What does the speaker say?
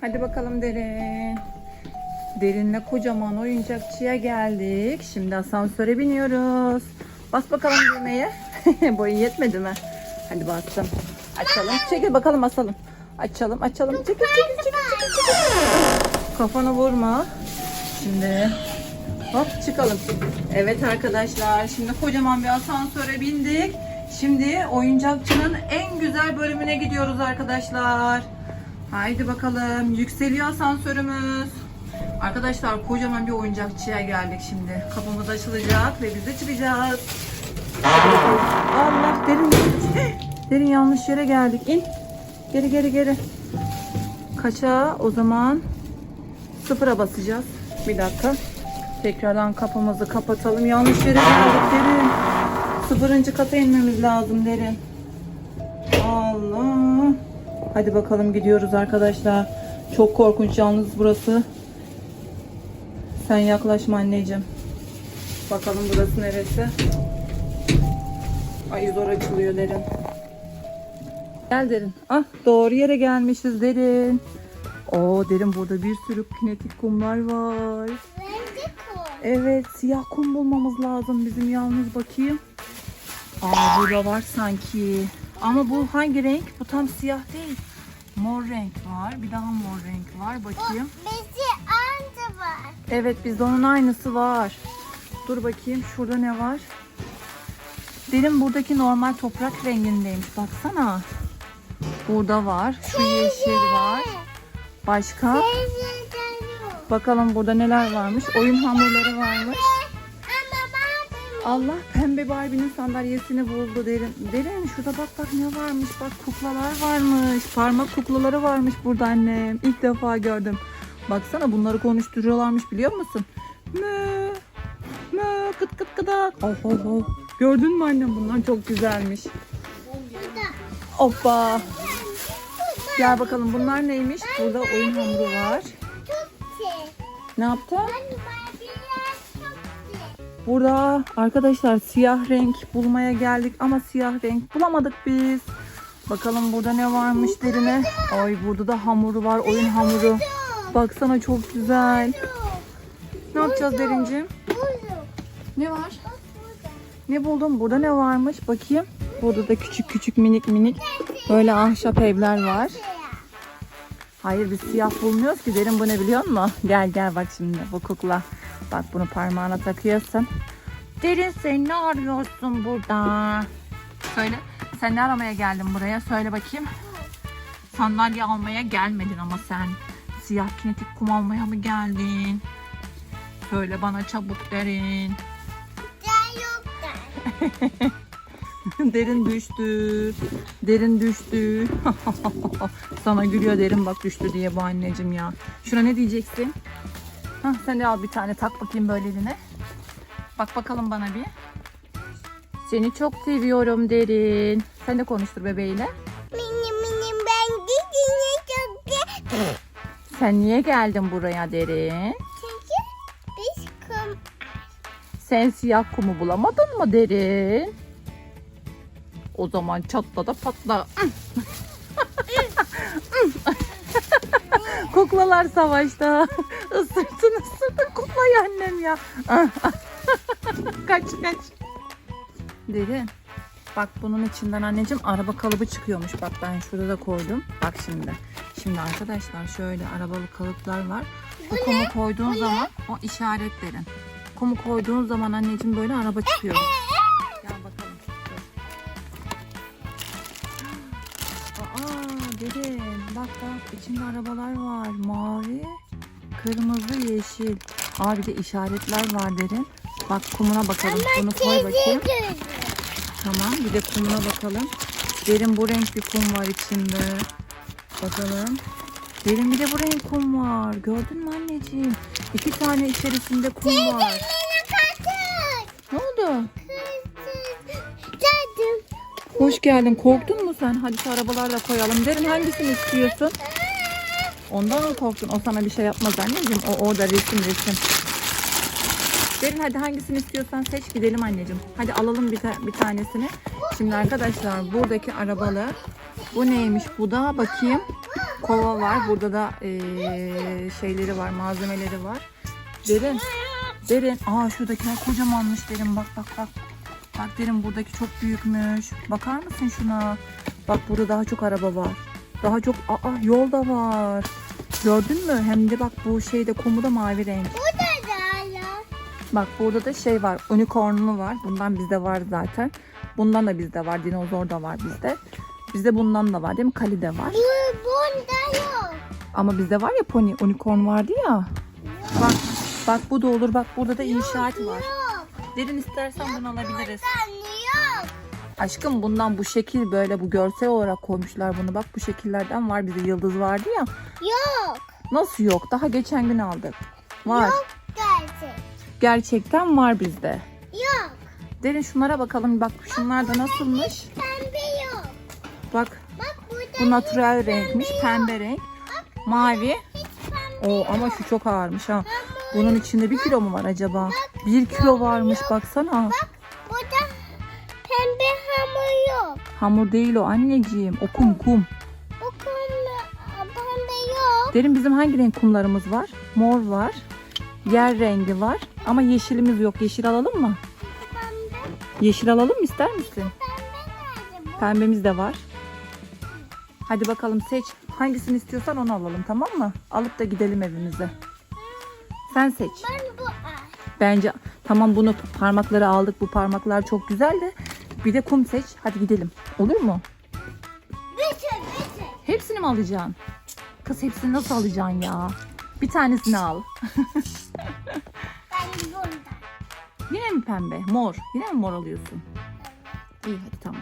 Hadi bakalım Derin. Derinle kocaman oyuncakçıya geldik. Şimdi asansöre biniyoruz. Bas bakalım düğmeye. Boyun yetmedi mi? Hadi bastım. Açalım. Çekil bakalım asalım. Açalım açalım. Çekil çekil çekil çekil. çekil. Kafanı vurma. Şimdi hop çıkalım. Evet arkadaşlar şimdi kocaman bir asansöre bindik. Şimdi oyuncakçının en güzel bölümüne gidiyoruz arkadaşlar. Haydi bakalım. Yükseliyor asansörümüz. Arkadaşlar kocaman bir oyuncakçıya geldik şimdi. Kapımız açılacak ve biz de çıkacağız. Allah derin derin yanlış yere geldik. İn. Geri geri geri. Kaça o zaman sıfıra basacağız. Bir dakika. Tekrardan kapımızı kapatalım. Yanlış yere geldik derin. Sıfırıncı kata inmemiz lazım derin. Allah. Hadi bakalım gidiyoruz arkadaşlar. Çok korkunç yalnız burası. Sen yaklaşma anneciğim. Bakalım burası neresi? Ay zor açılıyor derin. Gel derin. Ah doğru yere gelmişiz derin. Oo derin burada bir sürü kinetik kumlar var. Evet siyah kum bulmamız lazım bizim yalnız bakayım. Aa burada var sanki. Ama bu hangi renk? Bu tam siyah değil. Mor renk var. Bir daha mor renk var. Bakayım. Bizi anca var. Evet bizde onun aynısı var. Dur bakayım şurada ne var? Derin buradaki normal toprak rengindeymiş. Baksana. Burada var. Şu yeşil var. Başka? Bakalım burada neler varmış. Oyun hamurları varmış. Allah pembe Barbie'nin sandalyesini buldu derin. Derin şurada bak bak ne varmış. Bak kuklalar varmış. Parmak kuklaları varmış burada annem. İlk defa gördüm. Baksana bunları konuşturuyorlarmış biliyor musun? Mü mü kıt kıt kıdak. Oh oh oh. Gördün mü annem bunlar çok güzelmiş. Hoppa. Gel bakalım bunlar neymiş? Burada oyun hamuru var. Ne yaptın? Burada arkadaşlar siyah renk bulmaya geldik ama siyah renk bulamadık biz. Bakalım burada ne varmış derine. Ay burada da hamuru var oyun hamuru. Baksana çok güzel. Ne yapacağız derincim? Ne var? Ne buldun? Burada ne varmış? Bakayım. Burada da küçük küçük minik minik böyle ahşap evler var. Hayır biz siyah bulmuyoruz ki derin bu ne biliyor musun? Gel gel bak şimdi bu kukla. Bak bunu parmağına takıyorsun. Derin sen ne arıyorsun burada? Söyle sen ne aramaya geldin buraya? Söyle bakayım. Sandalye almaya gelmedin ama sen. Siyah kinetik kum almaya mı geldin? Söyle bana çabuk derin. Ben yok da. derin düştü. Derin düştü. Sana gülüyor derin bak düştü diye bu anneciğim ya. Şuna ne diyeceksin? Hah, sen de al bir tane tak bakayım böyle eline. Bak bakalım bana bir. Seni çok seviyorum derin. Sen de konuştur bebeğiyle. Mini mini ben gidince çok güzel. Sen niye geldin buraya derin? Çünkü biz kum. Sen siyah kumu bulamadın mı derin? O zaman çatla da patla. Kuklalar savaşta. Isırtın ısırtın kuklayı annem ya. kaç kaç. Derin. Bak bunun içinden anneciğim araba kalıbı çıkıyormuş. Bak ben şurada da koydum. Bak şimdi. Şimdi arkadaşlar şöyle arabalı kalıplar var. Bu kumu koyduğun zaman o işaretlerin. Kumu koyduğun zaman anneciğim böyle araba çıkıyor. Gel bakalım. Aa derin. Bak bak içinde arabalar var. Mavi, kırmızı, yeşil. Aa bir de işaretler var derin. Bak kumuna bakalım. Bunu koy bakayım. Tamam bir de kumuna bakalım. Derin bu renk bir kum var içinde. Bakalım. Derin bir de bu renk kum var. Gördün mü anneciğim? İki tane içerisinde kum var. Beni kaçır. Ne oldu? Geldim. Hoş geldin. Korktun mu sen? Hadi şu arabalarla koyalım. Derin hangisini istiyorsun? Ondan mı korktun? O sana bir şey yapmaz anneciğim. O orada resim resim. Derin hadi hangisini istiyorsan seç gidelim anneciğim. Hadi alalım bir, ta- bir tanesini. Şimdi arkadaşlar buradaki arabalı. Bu neymiş? Bu da bakayım. Kova var. Burada da eee, şeyleri var, malzemeleri var. Derin. Derin. Aa şuradakiler kocamanmış derin. Bak bak bak. Bak derin buradaki çok büyükmüş. Bakar mısın şuna? Bak burada daha çok araba var. Daha çok aa yol da var. Gördün mü? Hem de bak bu şeyde komu da mavi renk. Bu da da Bak burada da şey var. Unicornlu var. Bundan bizde var zaten. Bundan da bizde var. Dinozor da var bizde. Bizde bundan da var değil mi? Kali de var. Bu bunda yok. Ama bizde var ya pony. Unicorn vardı ya. Bak bak bu da olur. Bak burada da inşaat var. Yok. Derin istersen bunu alabiliriz. Yok. Aşkım bundan bu şekil böyle bu görsel olarak koymuşlar bunu. Bak bu şekillerden var bize yıldız vardı ya. Yok. Nasıl yok? Daha geçen gün aldık. Var. Yok gerçek. Gerçekten var bizde. Yok. Derin şunlara bakalım. Bak şunlar da nasılmış? Pembe yok. Bak Bak burada bu natural renkmiş. Pembe renk. Mavi. hiç pembe Oo ama şu çok ağırmış ha. Bunun içinde bir kilo mu var acaba? Bir kilo varmış baksana. Burada hamur değil o anneciğim. O kum kum. Bu konuda pembe yok. Derin bizim hangi renk kumlarımız var? Mor var. Yer rengi var. Ama yeşilimiz yok. Yeşil alalım mı? Pembe. Yeşil alalım mı ister misin? Pembe? Pembemiz de var. Hadi bakalım seç. Hangisini istiyorsan onu alalım tamam mı? Alıp da gidelim evimize. Sen seç. Ben bu. Bence tamam bunu parmakları aldık. Bu parmaklar çok güzel de bir de kum seç. Hadi gidelim. Olur mu? Bitir bitir. Hepsini mi alacaksın? Kız hepsini nasıl alacaksın ya? Bir tanesini al. Ben. Yine mi pembe? Mor. Yine mi mor alıyorsun? İyi hadi tamam.